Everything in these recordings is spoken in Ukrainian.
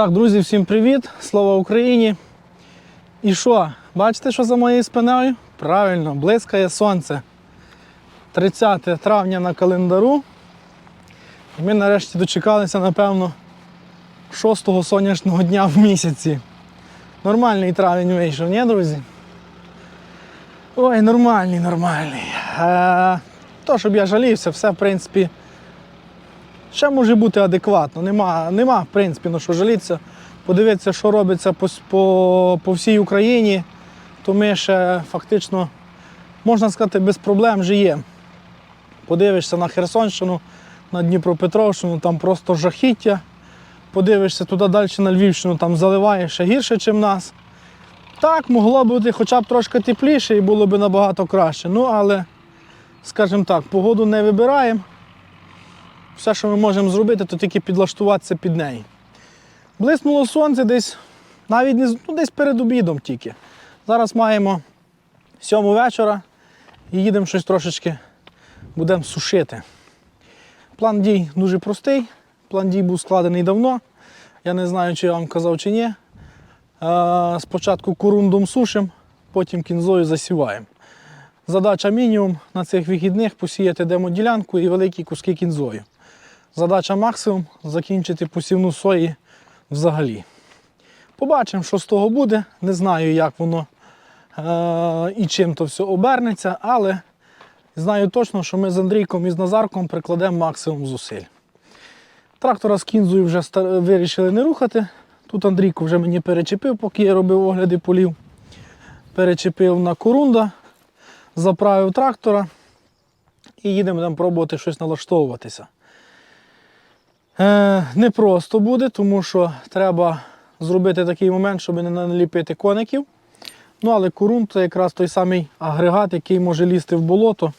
Так, друзі, всім привіт! Слава Україні! І що? Бачите, що за моєю спиною? Правильно, блискає сонце. 30 травня на календару. Ми нарешті дочекалися, напевно, шостого сонячного дня в місяці. Нормальний травень вийшов, ні, друзі? Ой, нормальний, нормальний. Е, то, щоб я жалівся, все, в принципі, ще може бути адекватно. Нема, нема в принципі, на що жалітися. Подивитися, що робиться по, по, по всій Україні, то ми ще фактично, можна сказати, без проблем живемо. Подивишся на Херсонщину, на Дніпропетровщину, там просто жахіття. Подивишся туди далі на Львівщину, там заливає ще гірше, ніж нас. Так, могло бути хоча б трошки тепліше і було б набагато краще. Ну, але, скажімо так, погоду не вибираємо. Все, що ми можемо зробити, то тільки підлаштуватися під неї. Блиснуло сонце десь навіть ну, десь перед обідом тільки. Зараз маємо сьому вечора і їдемо щось трошечки будемо сушити. План дій дуже простий. План дій був складений давно. Я не знаю, чи я вам казав чи ні. Е, Спочатку корундом сушимо, потім кінзою засіваємо. Задача мінімум на цих вихідних посіяти демоділянку і великі куски кінзою. Задача максимум закінчити посівну сої взагалі. Побачимо, що з того буде. Не знаю, як воно е- і чим то все обернеться, але знаю точно, що ми з Андрійком і з Назарком прикладемо максимум зусиль. Трактора з кінзою вже вирішили не рухати. Тут Андрійко вже мені перечепив, поки я робив огляди полів. Перечепив на корунда, заправив трактора і їдемо там пробувати щось налаштовуватися. Е, не просто буде, тому що треба зробити такий момент, щоб не наліпити коників. Ну, але корун це якраз той самий агрегат, який може лізти в болото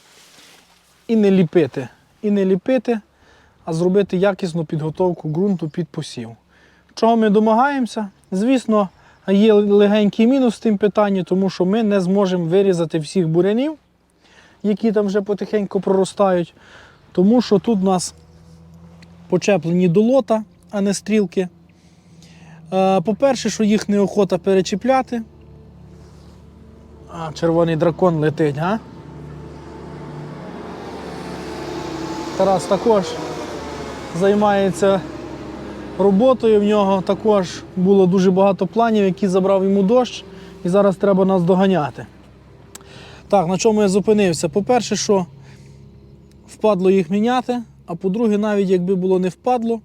і не ліпити. І не ліпити, а зробити якісну підготовку ґрунту під посів. Чого ми домагаємося? Звісно, є легенький мінус в тим питанні, тому що ми не зможемо вирізати всіх бурянів, які там вже потихеньку проростають. Тому що тут у нас почеплені до лота, а не стрілки. Е, По-перше, що їх неохота перечіпляти. А, червоний дракон летить, а? Тарас також займається роботою. В нього також було дуже багато планів, які забрав йому дощ, і зараз треба нас доганяти. Так, на чому я зупинився? По-перше, що впадло їх міняти, а по-друге, навіть якби було не впадло,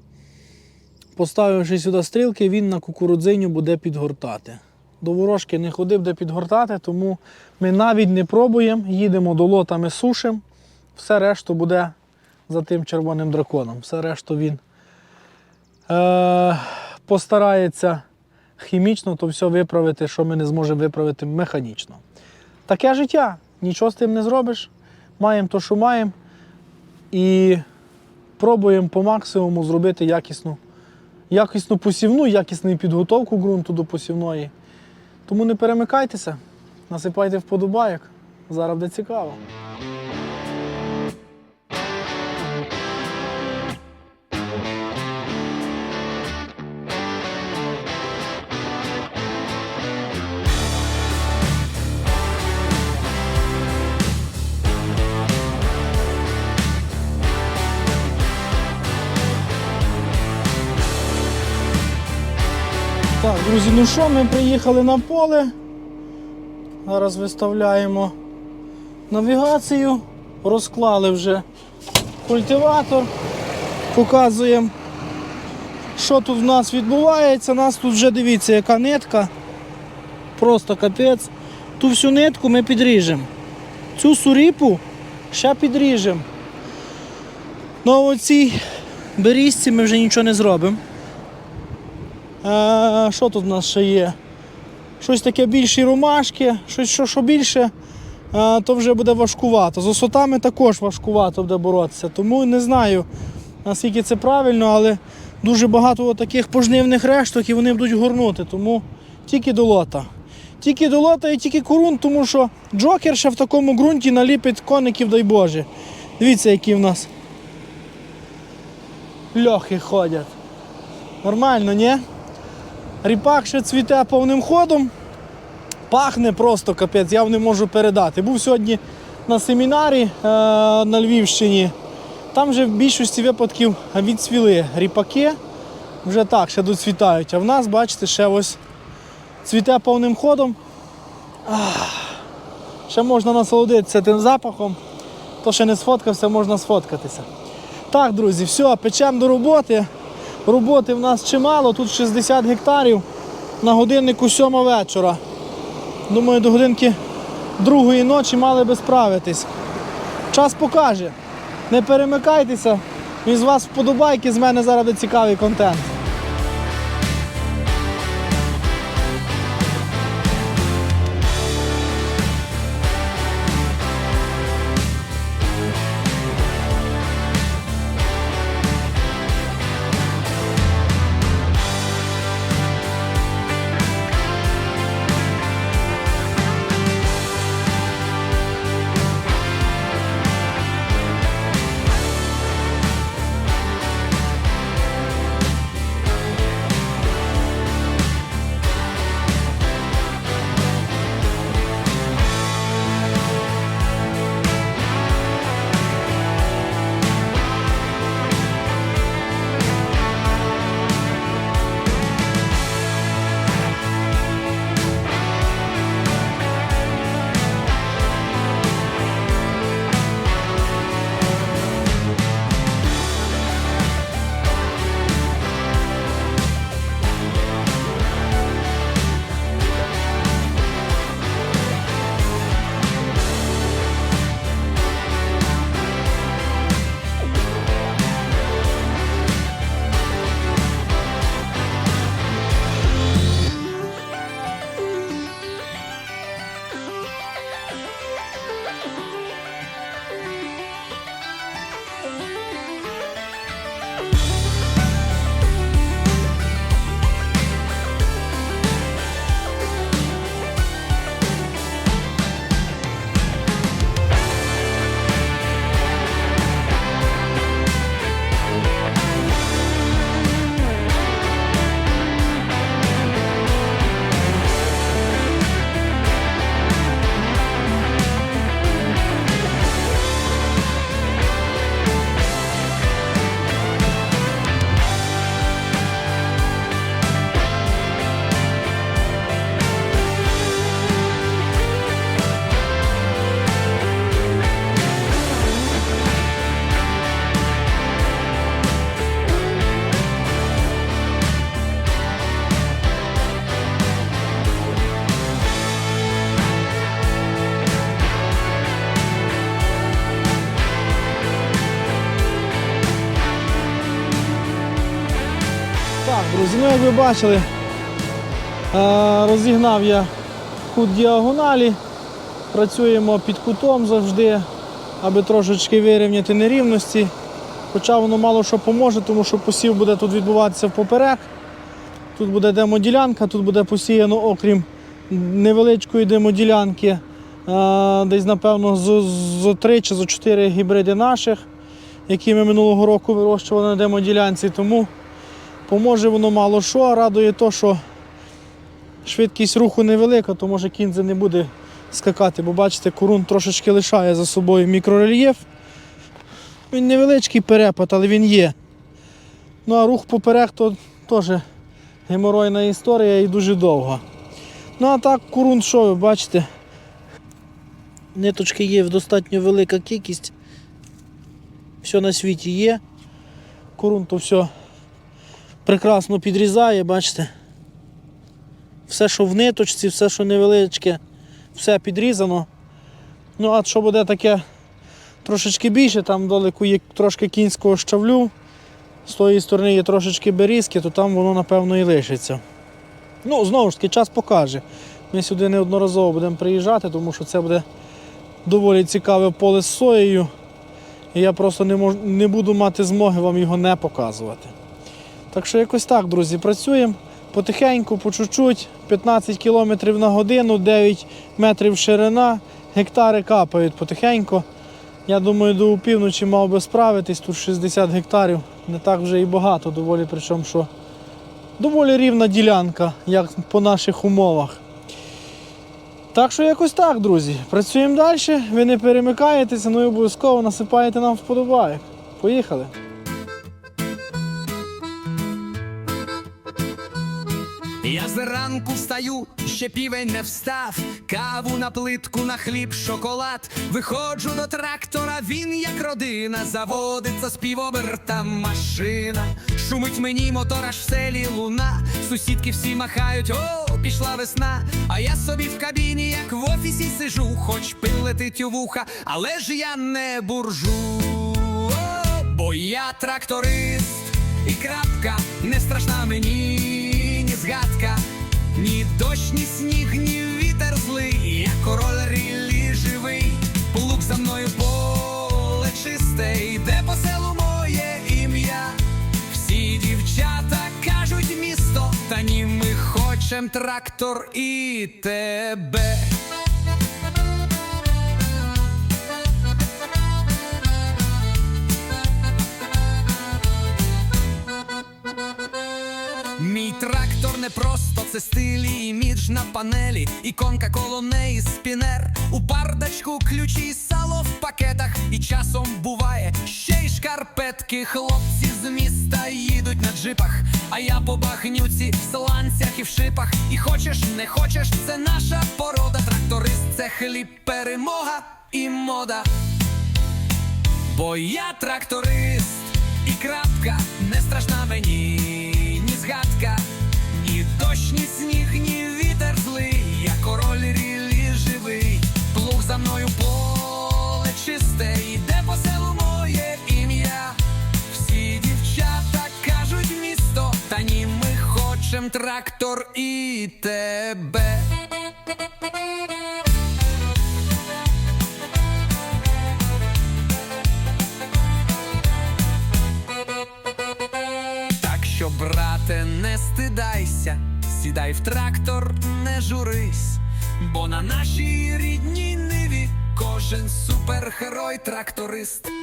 поставивши сюди стрілки, він на кукурудзиню буде підгортати. До ворожки не ходив де підгортати, тому ми навіть не пробуємо, їдемо до лотами сушимо. Все решту буде за тим червоним драконом. Все решту він е, постарається хімічно то все виправити, що ми не зможемо виправити механічно. Таке життя, нічого з тим не зробиш. Маємо то, що маємо, і пробуємо по максимуму зробити якісну, якісну посівну, якісну підготовку ґрунту до посівної. Тому не перемикайтеся, насипайте вподобайок. Зараз буде цікаво. Так, друзі, ну що, ми приїхали на поле. Зараз виставляємо навігацію, розклали вже культиватор, показуємо, що тут в нас відбувається. Нас тут вже дивіться, яка нитка. Просто капець. Ту всю нитку ми підріжемо. Цю суріпу ще підріжемо. На оцій берізці ми вже нічого не зробимо. Е, що тут в нас ще є? Щось таке більші ромашки, щось що, що більше, е, то вже буде важкувато. З осотами також важкувато буде боротися. Тому не знаю, наскільки це правильно, але дуже багато таких пожнивних решток і вони будуть горнути. Тому тільки до лота. Тільки до лота і тільки корун, тому що джокер ще в такому ґрунті наліпить коників, дай Боже. Дивіться, які в нас льохи ходять. Нормально, ні? Ріпак ще цвіте повним ходом. Пахне просто капець, я не можу передати. Був сьогодні на семінарі е, на Львівщині. Там вже в більшості випадків відцвіли ріпаки. Вже так, ще доцвітають. А в нас, бачите, ще ось цвіте повним ходом. Ах, ще можна насолодитися тим запахом. Хто ще не сфоткався, можна сфоткатися. Так, друзі, все, печемо до роботи. Роботи в нас чимало, тут 60 гектарів на годиннику 7 вечора. Думаю, до годинки другої ночі мали би справитись. Час покаже. Не перемикайтеся. Із вас вподобайки, з мене зараз цікавий контент. Ну як ви бачили, розігнав я кут діагоналі. Працюємо під кутом завжди, аби трошечки вирівняти нерівності. Хоча воно мало що поможе, тому що посів буде тут відбуватися впоперек. Тут буде демоділянка, тут буде посіяно, окрім невеличкої демоділянки, десь, напевно, з 3 чи з 4 гібриди наших, які ми минулого року вирощували на демоділянці. Тому Поможе воно мало що, радує то, що швидкість руху невелика, то може кінзе не буде скакати, бо бачите, корун трошечки лишає за собою мікрорельєф. Він невеличкий перепад, але він є. Ну а рух поперек то теж геморойна історія і дуже довга. Ну а так, корун, що ви бачите? Ниточки є достатньо велика кількість. Все на світі є. Корун то все прекрасно підрізає, бачите. Все, що в ниточці, все, що невеличке, все підрізано. Ну, а що буде таке трошечки більше, там далеко є трошки кінського щавлю, з тої сторони є трошечки берізки, то там воно, напевно, і лишиться. Ну, знову ж таки, час покаже. Ми сюди неодноразово будемо приїжджати, тому що це буде доволі цікаве поле з соєю. І я просто не, мож... не буду мати змоги вам його не показувати. Так що якось так, друзі, працюємо потихеньку, по чуть-чуть, 15 км на годину, 9 метрів ширина, гектари капають потихеньку. Я думаю, до опівночі мав би справитись, тут 60 гектарів, не так вже і багато, доволі, причому що доволі рівна ділянка, як по наших умовах. Так що якось так, друзі. Працюємо далі, ви не перемикаєтеся, ну і обов'язково насипаєте нам вподобайок. Поїхали. Я зранку встаю, ще півень не встав, каву на плитку, на хліб, шоколад. Виходжу до трактора, він як родина, заводиться з півоберта машина. Шумить мені мотор аж в селі луна. Сусідки всі махають, о, пішла весна. А я собі в кабіні, як в офісі сижу, хоч пил летить у вуха, але ж я не буржу. О, бо я тракторист. І крапка не страшна мені, ні ні дощ, ні сніг, ні вітер злий, я король рілі живий, плуг за мною поле чисте, йде по селу моє ім'я. Всі дівчата кажуть місто, та ні, ми хочем трактор і тебе. Не просто це стилі, імідж на панелі, іконка коло неї спінер. У бардачку ключі сало в пакетах, і часом буває ще й шкарпетки. Хлопці з міста їдуть на джипах, а я по багнюці в сланцях і в шипах. І хочеш, не хочеш, це наша порода. Тракторист це хліб, перемога і мода. Бо я тракторист, і крапка не страшна мені, ми трактор і тебе. Так що, брате, не стидайся, сідай в трактор, не журись, бо на нашій рідній ниві кожен супергерой тракторист.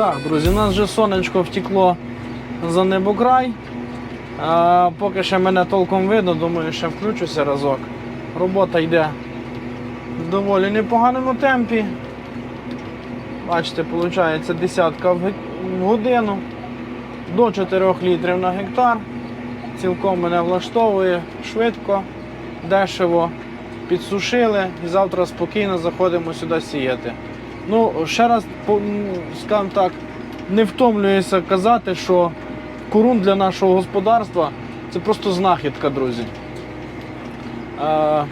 Так, друзі, у нас вже сонечко втекло за небокрай. А, поки ще мене толком видно, думаю, ще включуся разок. Робота йде в доволі непоганому темпі. Бачите, виходить десятка в годину до 4 літрів на гектар. Цілком мене влаштовує швидко, дешево. Підсушили і завтра спокійно заходимо сюди сіяти. Ну, ще раз по- скажімо так, не втомлююся казати, що корун для нашого господарства це просто знахідка, друзі. Е,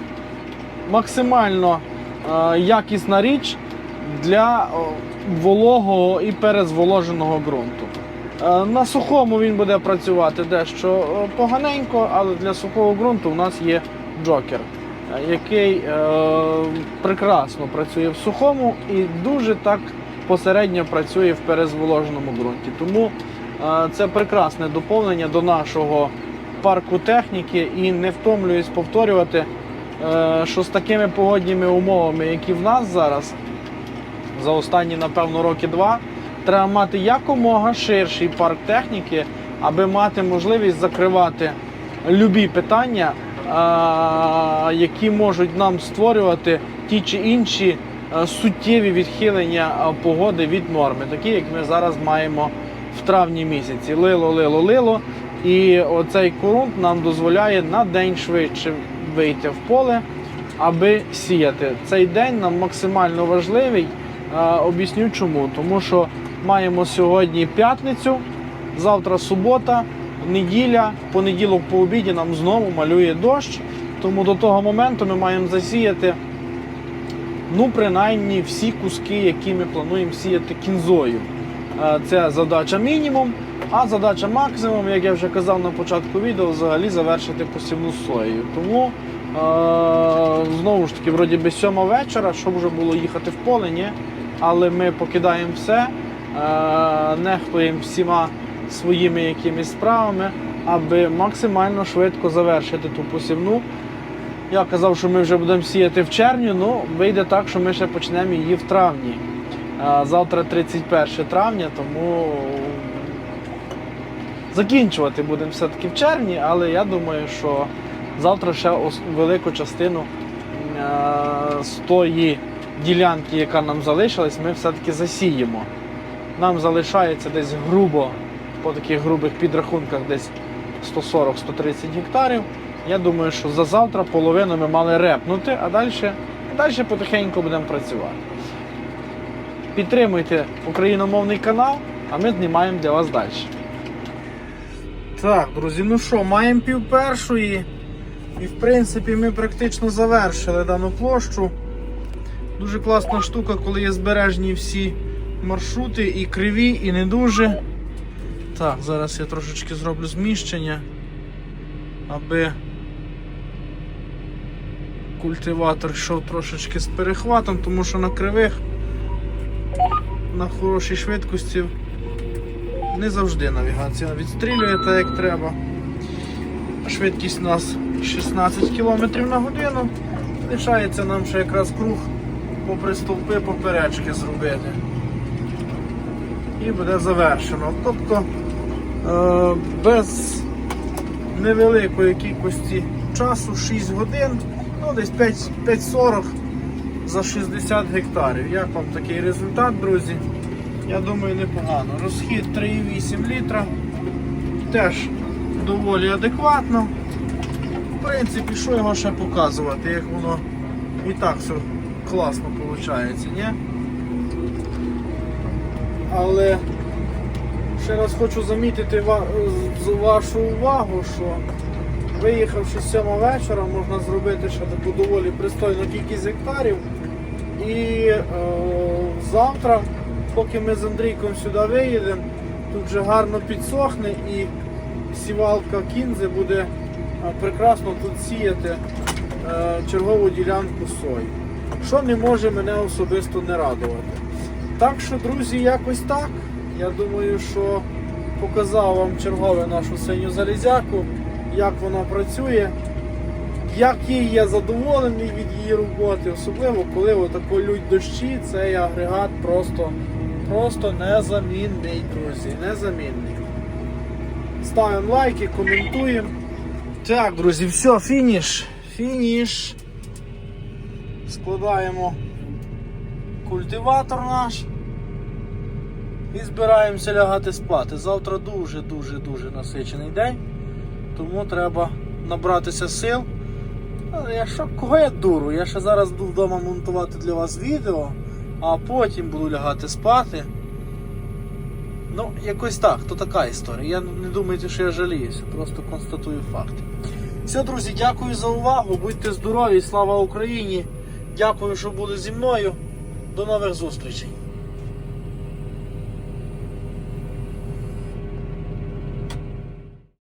максимально е, якісна річ для вологого і перезволоженого ґрунту. Е, на сухому він буде працювати дещо е, поганенько, але для сухого ґрунту у нас є джокер, е, який е, прекрасно працює в сухому і дуже так посередньо працює в перезволоженому ґрунті. Тому е, це прекрасне доповнення до нашого парку техніки і не втомлююсь повторювати, е, що з такими погодніми умовами, які в нас зараз, за останні, напевно, роки два, треба мати якомога ширший парк техніки, аби мати можливість закривати любі питання, які можуть нам створювати ті чи інші е, суттєві відхилення погоди від норми, такі як ми зараз маємо в травні місяці. Лило, лило, лило. І оцей корунт нам дозволяє на день швидше вийти в поле, аби сіяти. Цей день нам максимально важливий. Е, Об'ясню чому. Тому що маємо сьогодні п'ятницю, завтра субота, неділя, понеділок по обіді нам знову малює дощ. Тому до того моменту ми маємо засіяти ну, принаймні всі куски, які ми плануємо сіяти кінзою. Е, Це задача мінімум, а задача максимум, як я вже казав на початку відео, взагалі завершити посівну соєю. Тому знову ж таки, вроді би сьома вечора, щоб вже було їхати в поле, ні. Але ми покидаємо все, е, нехтуємо всіма своїми якимись справами, аби максимально швидко завершити ту посівну. Я казав, що ми вже будемо сіяти в червні, ну вийде так, що ми ще почнемо її в травні. Завтра 31 травня, тому закінчувати будемо все-таки в червні, але я думаю, що завтра ще велику частину з тої ділянки, яка нам залишилась, ми все-таки засіємо. Нам залишається десь грубо, по таких грубих підрахунках, десь 140-130 гектарів. Я думаю, що за завтра половину ми мали репнути, а далі, далі потихеньку будемо працювати. Підтримуйте україномовний канал, а ми знімаємо для вас далі. Так, друзі, ну що, маємо пів першої. І в принципі ми практично завершили дану площу. Дуже класна штука, коли є збережені всі маршрути, і криві, і не дуже. Так, зараз я трошечки зроблю зміщення, аби культиватор йшов трошечки з перехватом, тому що на кривих на хорошій швидкості не завжди навігація відстрілює так, як треба. Швидкість у нас 16 км на годину. Лишається нам ще якраз круг попри стовпи поперечки зробити. І буде завершено. Тобто без невеликої кількості часу 6 годин, ну десь 5 5.40 за 60 гектарів. Як вам такий результат, друзі? Я думаю, непогано. Розхід 3,8 літра. Теж доволі адекватно. В принципі, що його ще показувати, як воно і так все класно виходить, ні? Але ще раз хочу замітити вашу увагу, що виїхавши з 7 вечора, можна зробити ще таку доволі пристойну кількість гектарів. І е, завтра, поки ми з Андрійком сюди виїдемо, тут вже гарно підсохне і сівалка кінзи буде е, прекрасно тут сіяти е, чергову ділянку сої. Що не може мене особисто не радувати. Так що, друзі, якось так. Я думаю, що показав вам чергове нашу синю залізяку, як вона працює. Як їй я задоволений від її роботи, особливо коли отако лють дощі, цей агрегат просто, просто незамінний, друзі, незамінний. Ставимо лайки, коментуємо. Так, друзі, все, фініш. Фініш. Складаємо культиватор наш. І збираємося лягати спати. Завтра дуже-дуже-дуже насичений день. Тому треба набратися сил. Але я що, кого я дуру? Я ще зараз буду вдома монтувати для вас відео, а потім буду лягати спати. Ну, якось так, то така історія. Я не думайте, що я жаліюся, просто констатую факти. Все, друзі, дякую за увагу. Будьте здорові, слава Україні! Дякую, що були зі мною. До нових зустрічей.